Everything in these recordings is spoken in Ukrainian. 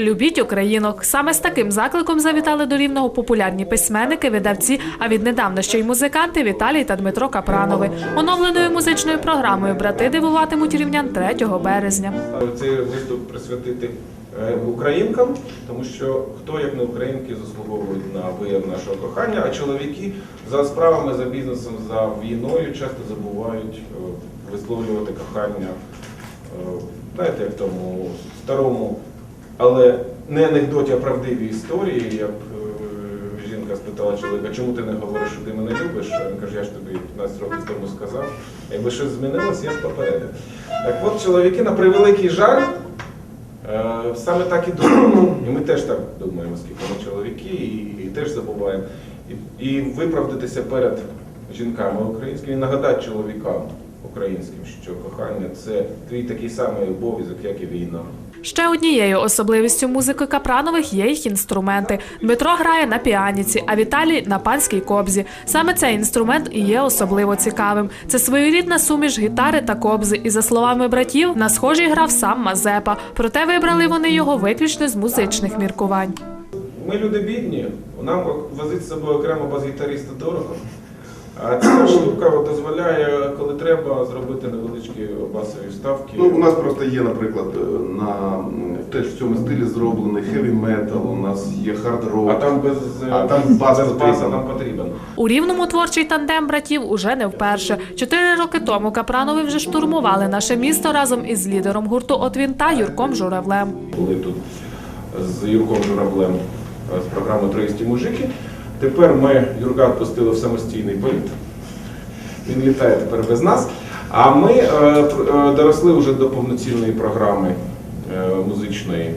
Любіть українок. Саме з таким закликом завітали до рівного популярні письменники, видавці, а віднедавна ще й музиканти Віталій та Дмитро Капранови. Оновленою музичною програмою брати дивуватимуть рівнян 3 березня. Цей виступ присвятити е, українкам, тому що хто як не українки заслуговують на вияв нашого кохання, а чоловіки за справами, за бізнесом, за війною часто забувають е, висловлювати кохання. е, Знаєте, в тому старому, але не анекдоті, а правдивій історії. Як е, жінка спитала чоловіка, чому ти не говориш, що ти мене любиш? Він каже, я ж тобі 15 років тому сказав. Якби щось змінилося, я б попередив. Так от чоловіки на превеликий жаль. Е, Саме так і думаємо. І ми теж так думаємо, оскільки ми чоловіки, і, і теж забуваємо. І, і виправдатися перед жінками українськими, і нагадати чоловікам українським, що кохання це твій такий самий обов'язок, як і війна. Ще однією особливістю музики Капранових є їх інструменти. Дмитро грає на піаніці, а Віталій на панській кобзі. Саме цей інструмент і є особливо цікавим. Це своєрідна суміш гітари та кобзи. І за словами братів, на схожій грав сам Мазепа. Проте вибрали вони його виключно з музичних міркувань. Ми люди бідні, нам возити з собою окремо бас-гітариста дорого. А ця штука дозволяє, коли треба, зробити невеличкі басові вставки. Ну, у нас просто є, наприклад, е, на теж в цьому стилі зроблений хеві метал, у нас є хард рок. А там без, А там бас без баса нам потрібен. У рівному творчий тандем братів уже не вперше. Чотири роки тому Капранови вже штурмували наше місто разом із лідером гурту Отвін та Юрком Журавлем. Були тут з Юрком Журавлем е, з програми Троїсті мужики. Тепер ми Юрка відпустили в самостійний політ. Він літає тепер без нас. А ми е, е, доросли вже до повноцінної програми е, музичної, е,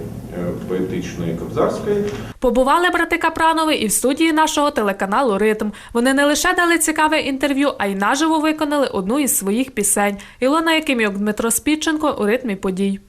поетичної, кобзарської. Побували брати Капранови і в студії нашого телеканалу Ритм. Вони не лише дали цікаве інтерв'ю, а й наживо виконали одну із своїх пісень. Ілона Якимюк, Дмитро Спідченко у ритмі подій.